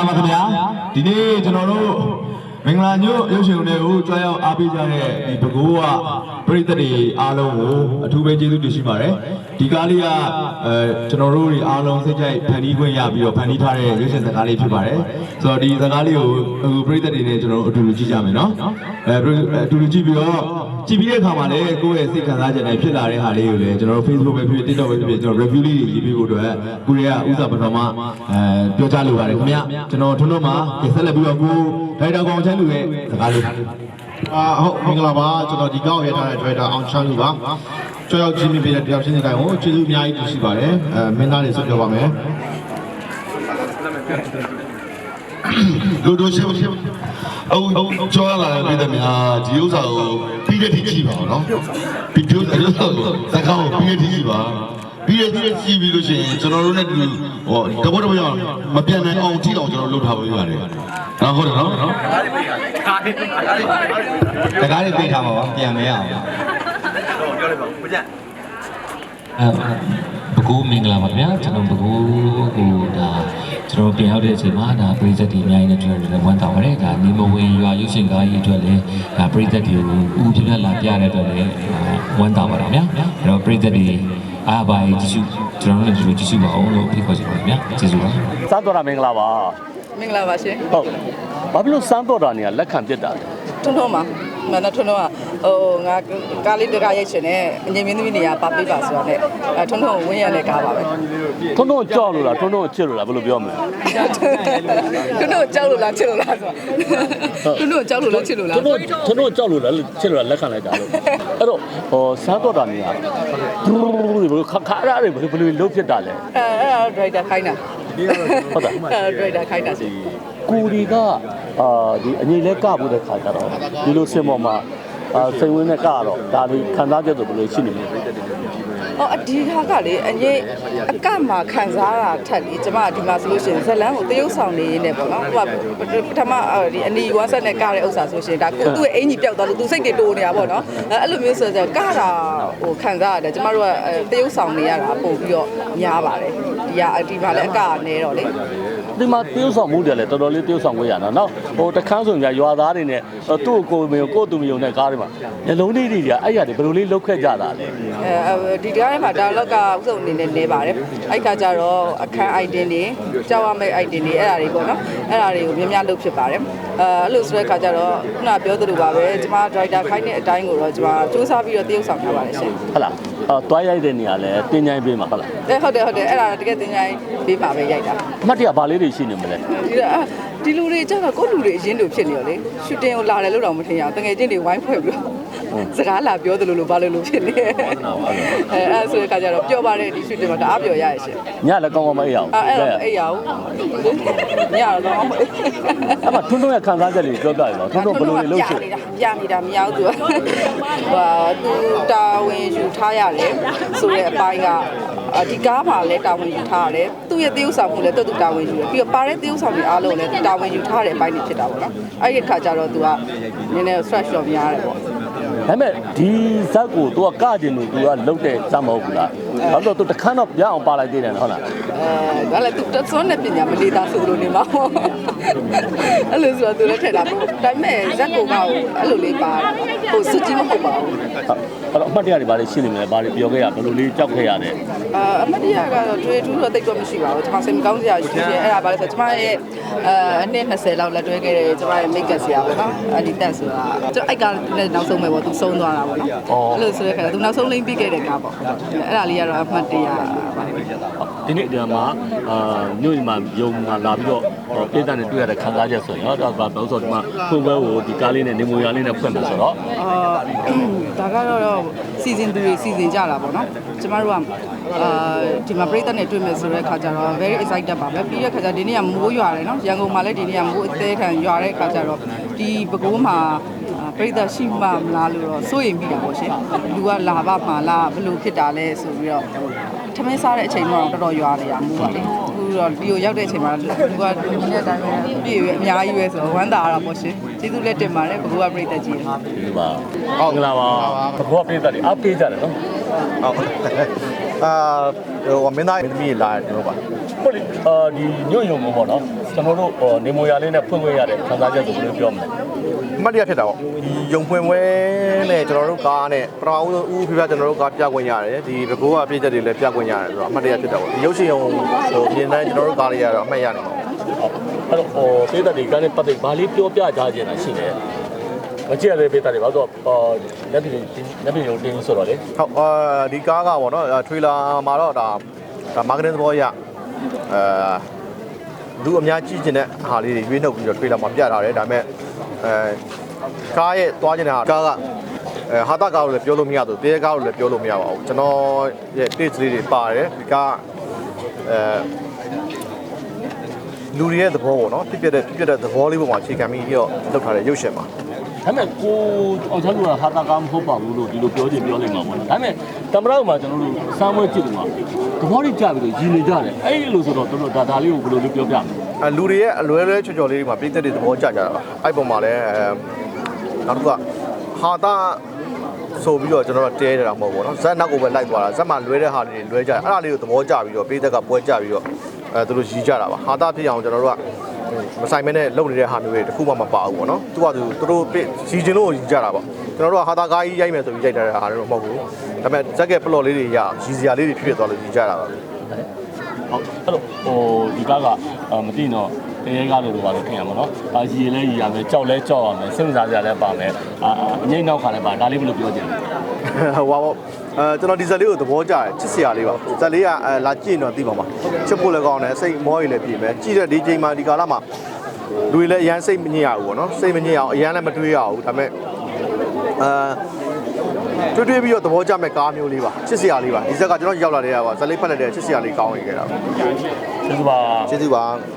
င်္ဂလာပါခင်ဗျာဒီနေ့ကျွန်တော်တို့ မင်္ဂလာညို့ရုပ်ရှင်တွေကိုကြွားရောက်အားပေးကြတဲ့ဒီဘကိုးကပရိသတ်တွေအားလုံးကိုအထူးပဲကျေးဇူးတင်ရှိပါတယ်ဒီကားလေးကအဲကျွန်တော်တို့တွေအားလုံးစိတ်ကြိုက်ဖန်တီးခွင့်ရပြီးတော့ဖန်တီးထားတဲ့ရုပ်ရှင်ဇာတ်ကားလေးဖြစ်ပါတယ်ဆိုတော့ဒီဇာတ်ကားလေးကိုအခုပရိသတ်တွေနဲ့ကျွန်တော်တို့အတူတူကြည့်ကြမယ်နော်အဲပရိအတူတူကြည့်ပြီးတော့ကြည့်ပြီးတဲ့အခါမှာလည်းကိုယ့်ရဲ့စိတ်ခံစားချက်နဲ့ဖြစ်လာတဲ့ဟာလေးကိုလည်းကျွန်တော်တို့ Facebook ပဲဖြစ်ဖြစ် TikTok ပဲဖြစ်ဖြစ်ကျွန်တော် review လေးတွေရေးပေးဖို့အတွက်ကိုရီးယားဥစားပထမအဲပြောကြားလိုပါတယ်ခင်ဗျကျွန်တော်ထွန်းတို့မှာဆက်လက်ပြီးတော့ကိုဒိုင်တာကောင်ချမ်းလူရဲ့စကားလေးအာဟုတ်မင်္ဂလာပါကျွန်တော်ဒီကောက်ရထားတဲ့ driver အောင်ချမ်းလူပါကြောက်ရောက်ကြီးမြင်ပေးတဲ့တယောက်ချင်းတိုင်းကိုကျေးဇူးအများကြီးတင်ရှိပါတယ်အဲမင်းသားတွေဆက်ပြောပါမယ်လူတို့ရှိရှိအခုကြောရလာတဲ့ပြည်သူများဒီဥစ္စာကိုပြီးတဲ့ထိကြည့်ပါအောင်နော်ပြီးပြုတဲ့ဥစ္စာကိုစကားကိုပြီးတဲ့ထိကြည့်ပါ ပြီးတဲ့ထိကြည့်ပြီးလို့ရှိရင်ကျွန်တော်တို့နဲ့တူဟောတဘောတဘောမပြန်နိုင်အောင်ကြည့်အောင်ကျွန်တော်လုပ်ထားပေးပါတယ်နော်ဟုတ်တယ်နော်စကားလေးသိထားပါပါပြန်မဲအောင်အဲဘကူမင်္ဂလာပါဗျာကျွန်တော်ဘကူကိုဒါကျွန်တော်ပြန်ရောက်တဲ့အချိန်မှာဒါပရိသတ်တွေအများကြီးနဲ့တွေ့ရတယ်ဝမ်းသာပါတယ်ဒါနေမဝင်ရွာရုပ်ရှင်ကားကြီးအတွက်လည်းဒါပရိသတ်တွေကိုဥပြပြလာပြတဲ့အတွက်လည်းဝမ်းသာပါတော့ဗျာအဲ့တော့ပရိသတ်တွေ အားပါကြည့်ရှုကျွန်တော်တို့လည်းကြည့်ရှုပါအောင်လို့ဖိတ်ခေါ်ချင်ပါတယ်ဗျာကျေးဇူးပါစမ်းတော်တာမင်္ဂလာပါမင်္ဂလာပါရှင်ဟုတ်ဘာဖြစ်လို့စမ်းတော်တာနေရလက်ခံပြစ်တာလဲထွန်းထွန်းပါ မနထွန်းထွန်းကဟိုငါကားလေးတကားရိုက်ချင်တယ်အငြိမ်မင်းသမီးနေရာပါပေးပါဆိုတော့ねအဲထွန်းထွန်းကိုဝင်းရတဲ့ကားပါပဲထုံးထုံးကြောက်လို့လားထုံးထုံးချစ်လို့လားဘယ်လိုပြောမလဲထွန်းထွန်းကိုကြောက်လို့လားချစ်လို့လားဆိုတော့ထွန်းထွန်းကိုကြောက်လို့လားချစ်လို့လားထုံးထုံးထုံးထုံးကြောက်လို့လားချစ်လို့လားလက်ခံလိုက်တာလို့အဲ့တော့ဟောစမ်းတော်တာနေရဘလို့ခါခါရတွေဘယ်လိုလုံးဖြစ်တာလဲအဲအဲ့ဒါဒရိုက်တာခိုင်းတာဟုတ်တာအဲဒရိုက်တာခိုင်းတာရှင် ကိုဒီကအာဒီအငိမ့်လဲကဖို့တဲ့ခါကြတော့ဒီလိုစင်ပေါ်မှာအာစိန်ဝင်နဲ့ကတော့ဒါလေးခံစားချက်ဆိုဘယ်လိုရှိနေလဲ အော်အဒီဟာကလေအငြိမ်အကမှာခံစားတာထက်လေကျမဒီမှာဆိုလို့ရှိရင်ဇလန်းကိုတရုပ်ဆောင်နေရင်းနဲ့ပေါ့နော်ဟိုကပထမဒီအနီဝါဆက်နဲ့ကတဲ့ဥစ္စာဆိုရှင်ဒါကိုသူ့ရဲ့အင်ကြီးပျောက်သွားလို့သူစိတ်တွေတိုးနေတာပေါ့နော်အဲအဲ့လိုမျိုးဆိုတော့ကတာဟိုခံစားရတယ်ကျမတို့ကတရုပ်ဆောင်နေရတာပို့ပြီးတော့များပါတယ်ဒီကဒီမှာလည်းအကနေတော့လေဒီမှာတရုပ်ဆောင်မှုတယ်လေတော်တော်လေးတရုပ်ဆောင်ခွင့်ရတာနော်ဟိုတခန်းဆိုရင်ရွာသားတွေနဲ့သူ့ကိုကိုမျိုးကိုသူမျိုးနဲ့ကားတွေမှာညလုံးလေးတွေကအဲ့ရတယ်ဘယ်လိုလေးလောက်ခဲ့ကြတာလဲအဲဒီတရားထဲမှာဒါလောက်ကဥစုံအနေနဲ့နေပါတယ်အဲ့ခါကျတော့အခန်း item တွေကြောက်ရမယ့် item တွေအဲ့ဒါတွေပေါ့နော်အဲ့ဒါတွေကိုများများလုပ်ဖြစ်ပါတယ်အဲအဲ့လိုဆိုတဲ့ခါကျတော့ခုနပြောသလိုပါပဲကျမ driver ခိုင်းတဲ့အတိုင်းကိုတော့ကျမစူးစမ်းပြီးတော့တရုပ်ဆောင်ထားပါတယ်ရှင်ဟုတ်လားအော်တွားရိုက်တဲ့နေရာလဲတင်းချိုင်းပေးမှာဟုတ်လားအဲဟုတ်တယ်ဟုတ်တယ်အဲ့ဒါတကယ်တင်ချိုင်းပေးပါပဲရိုက်တာအမှတ်တရဘာလေးတွေရှိနေမလဲဒီတော့အာဒီလူတွေကျတော့ကိုယ့်လူတွေအရင်တို့ဖြစ်နေရောလေရှူတင်ကိုလာတယ်လို့တော့မထင်ရအောင်တကယ်ချင်းတွေဝိုင်းဖွဲ့ပြီးတော့ စကားလာပြောသလိုလိုဘာလို့လို့ဖြစ်နေအဲအဲ့ဆိုတဲ့ခါကျတော့ပြောပါတယ်ဒီရှူတင်မှာတအားပြောရရရှင်ညလည်းကောင်းကောင်းမအိပ်အောင်အဲ့အဲ့တော့အဲ့ရအောင်ညတော့တော့အဲ့မှာထွန်းထွန်းရဲ့ခံစားချက်လေးပြောပြရအောင်ထွန်းထွန်းဘယ်လိုလေးလုပ်ချင်နေတာပြနေတာမရဘူးသူကဟာသူတာဝန်ယူထားရတယ်ဆိုတဲ့အပိုင်းကအဒီကားမှာလည်းတာဝန်ယူထားရတယ်သူ့ရဲ့တရုပ်ဆောင်မှုလည်းတော်သူတာဝန်ယူတယ်ပြီးတော့ပါတဲ့တရုပ်ဆောင်တွေအားလုံးလည်းတာဝန်ယူထားတဲ့အပိုင်းတွေဖြစ်တာပေါ့နော်အဲ့ဒီခါကျတော့သူကနည်းနည်း stress တော့များတယ်ပေါ့ ဒါပေမဲ့ဒီဇက်ကို तू ကကကျင်လို့ तू ကလုတ်တဲ့ဇက်မဟုတ်ဘူးလားဘာလို့ तू တခန်းတော့ပြအောင်ပါလိုက်သေးတယ်ဟုတ်လား အဲဒါလည်းသူတက်စွန်းတဲ့ပညာမလေးသားဆိုလို့နေမှာပေါ့အဲ့လိုဆိုတော့သူလည်းထက်တာပေါ့ဒါပေမဲ့ဇက်ကိုကအဲ့လိုလေးပါဟိုစွကြီးမဟုတ်ပါဘူး အဲ့တော့အမှတ်တရတွေဘာတွေရှိနေမလဲဘာတွေပြောခဲ့ရဘယ်လိုလေးကြောက်ခဲ့ရလဲအာအမတ်တရကတော့တွေ့ထူးတော့တိတ်တော့မရှိပါဘူးကျွန်မစိတ်မကောင်းစရာရှိတယ်အဲ့ဒါပါလဲဆိုကျွန်မရဲ့အာအနှစ်20လောက်လက်တွဲခဲ့တဲ့ကျွန်မရဲ့ make up ဆရာပေါ့နော်အဒီတက်ဆိုတာကျွန်တော်အိုက်ကလည်းနောက်ဆုံးပဲပေါ့သူဆုံးသွားတာပေါ့နော်အဲ့လိုဆိုတဲ့ခါသူနောက်ဆုံးလိမ့်ပြီးခဲ့တဲ့ကားပေါ့အဲ့ဒါလေးကတော့အမှတ်တရပါပဲဒီနေ့ဒီမှာအာညို့မှာယုံမှာလာပြီးတော့ပြည်သားနဲ့တွေ့ရတဲ့ခံစားချက်ဆိုရင်တော့ဒါကဘယ်လိုဆိုဒီမှာဖုန်းဘဲကိုဒီကားလေးနဲ့နေမူရလေးနဲ့ဖွင့်မယ်ဆိုတော့အာဒါကတော့စီစဉ်သူတွေစီစဉ်ကြတာပေါ့နော်ကျမတို့ကအာဒီမှာပြိဿနဲ့တွေ့မယ်ဆိုတဲ့ခါကျတော့ very excited ပါပဲပြီးတဲ့ခါကျဒီနေ့ကမိုးရွာတယ်နော်ရန်ကုန်မှာလည်းဒီနေ့ကမိုးအသေးခံရွာတဲ့ခါကျတော့ဒီပဲခူးမှာ ပြိဿရှိမှမလားလို့တော့စိုးရိမ်မိတာပေါ့ရှင်လူကလာပါမှာလားဘယ်လိုဖြစ်တာလဲဆိုပြီးတော့ထမင်းစားတဲ့အချိန်တော့တော်တော်ရွာနေရမိုးပါလေအခုတော့ဒီကိုရောက်တဲ့အချိန်မှာလူကဒီနေ့တိုင်းပဲပြည့်ရွယ်အများကြီးပဲဆိုတော့ဝမ်းသာရတာပေါ့ရှင်ကျေးဇူးလက်တင်ပါတယ်ဘကူကပြိဿကြီးဒီမှာဟုတ်ကလားပါဘဘောပြည်သားတွေအားပေးကြတယ်နော်ဟုတ်အာဟိုမင်းသားမင်းသမီးလာတယ်ကျွန်တော်ပါဟုတ်လေအာဒီညွန့်ယုံမို့ပေါ့နော်ကျွန်တော်တို့ဟိုနေမိုရလေးနဲ့ဖွင့်ခွင့်ရတဲ့ခံစားချက်ကိုဘယ်လိုပြောမလဲအ မှတ်တရဖြစ်တာပေါ့ဒီယုံဖွင့်ပွဲနဲ့ကျွန်တော်တို့ကားနဲ့ပထမဦးဆုံးဦးဖိဖကျွန်တော်တို့ကားပြခွင့်ရတယ်ဒီဘကိုးကပြည့်ချက်တွေလည်းပြခွင့်ရတယ်ဆိုတော့အမှတ်တရဖြစ်တာပေါ့ဒီရုပ်ရှင်ရုံဟိုပြင်တိုင်းကျွန်တော်တို့ကားလေးရတော့အမှတ်ရတယ်ပေါ့အဲ့တော့ဟိုပေးတဲ့ဒီကနေ့ပတ်သက်ဘာလေးပြောပြကြခြင်းတာရှိလဲမကြည့်ရသေးပေးတဲ့တွေဘာလို့တော့လက်ပြည်လက်ပြည်ရုံတင်းဆိုတော့လေဟုတ်အာဒီကားကပေါ့နော်ထွေလာမှာတော့ဒါဒါမာကတင်သဘောအရအာလူအများကြည့်ကျင်တဲ့ဟာလေးတွေရွေးနှုတ်ပြီးတော့ထွေလာမှာပြထားတယ်ဒါပေမဲ့အဲကားရဲ့သွားကျင်တဲ့ဟာကားကအဲဟာတာကားလို့လည်းပြောလို့မရဘူးတေးကားလို့လည်းပြောလို့မရပါဘူးကျွန်တော်ရဲ့ taste လေးတွေပါတယ်ဒီကားအဲလူတွေရဲ့သဘောပေါ့နော်ဖြစ်ပြတဲ့ဖြစ်ပြတဲ့သဘောလေးပေါ်မှာအခြေခံပြီးတော့လုပ်ထားတဲ့ရုပ်ရှင်ပါ ဒါပေမဲ့ကိုအောင်ချမ်းလူကဟာတာကားမဟုတ်ပါဘူးလို့ဒီလိုပြောချင်ပြောလိုက်မှာပေါ့နော်ဒါပေမဲ့တမရမှာကျွန်တော်တို့စမ်းမွဲကြည့်လို့မှာသဘောလေးကြပြီးတော့ရည်နေကြတယ်အဲ့ဒီလိုဆိုတော့တို့တို့ဒါဒါလေးကိုဘယ်လိုလေးပြောပြမလဲ အဲလူတွေရဲ့အလွဲလွဲချော်ချော်လေးတွေမှာပြည့်တဲ့တွေသဘောကျကြတာပါအဲ့ပုံမှာလည်းအဲနောက်တစ်ခုကဟာတာဆိုပြီးတော့ကျွန်တော်တို့တဲနေတာမဟုတ်ဘူးเนาะဇက်နောက်ကိုပဲလိုက်သွားတာဇက်မှာလွဲတဲ့ဟာတွေလွဲကြတယ်အဲ့ဒါလေးကိုသဘောကျပြီးတော့ပြည့်သက်ကပွဲကျပြီးတော့အဲသူတို့ရီးကြတာပါဟာတာဖြစ်အောင်ကျွန်တော်တို့က မဆိုင်မဲနဲ့လုပ်နေတဲ့ဟာမျိုးတွေတခုမှမပါဘူးပေါ့နော်သူကသူသူတို့စီကျင်လို့ရီးကြတာပေါ့ကျွန်တော်တို့ကဟာတာကားကြီးရိုက်မယ်ဆိုပြီးရိုက်ထားတဲ့ဟာတွေတော့မဟုတ်ဘူးဒါပေမဲ့ဇက်ကပလော်လေးတွေရရီစရာလေးတွေဖြစ်ဖြစ်သွားလို့ရီးကြတာပါဟုတ်အဲ့တော့ဟိုဒီကားကအာမသိတော့တရေကားလို့တော့ပါလို့ခင်ရမှာနော်အာရည်လဲရည်ရမယ်ကြောက်လဲကြောက်ရမယ်စဉ်းစားကြလဲပါမယ်အာအငိမ့်နောက်ခါလဲပါဒါလေးဘယ်လိုပြောချင်လဲဟိုပါပေါ့ အဲကျွန်တော်ဒီဇက်လေးကိုသဘောကျတယ်ချစ်စရာလေးပါဇက်လေးကအဲလာကြည့်ရင်တော့သိပါမှာချစ်ဖို့လည်းကောင်းတယ်စိတ်မောရည်လည်းပြင်မယ်ကြည့်တဲ့ဒီချိန်မှာဒီကာလမှာလူတွေလည်းအရန်စိတ်မညစ်ရဘူးပေါ့နော်စိတ်မညစ်အောင်အရန်လည်းမတွေးရဘူးဒါပေမဲ့အဲတွေးတွေးပြီးတော့သဘောကျမဲ့ကားမျိုးလေးပါချစ်စရာလေးပါဒီဇက်ကကျွန်တော်ရောက်လာတဲ့ကပါဇက်လေးဖက်လက်တဲ့ချစ်စရာလေးကောင်းနေကြတာပါကျေးဇူးပါကျေးဇူးပါ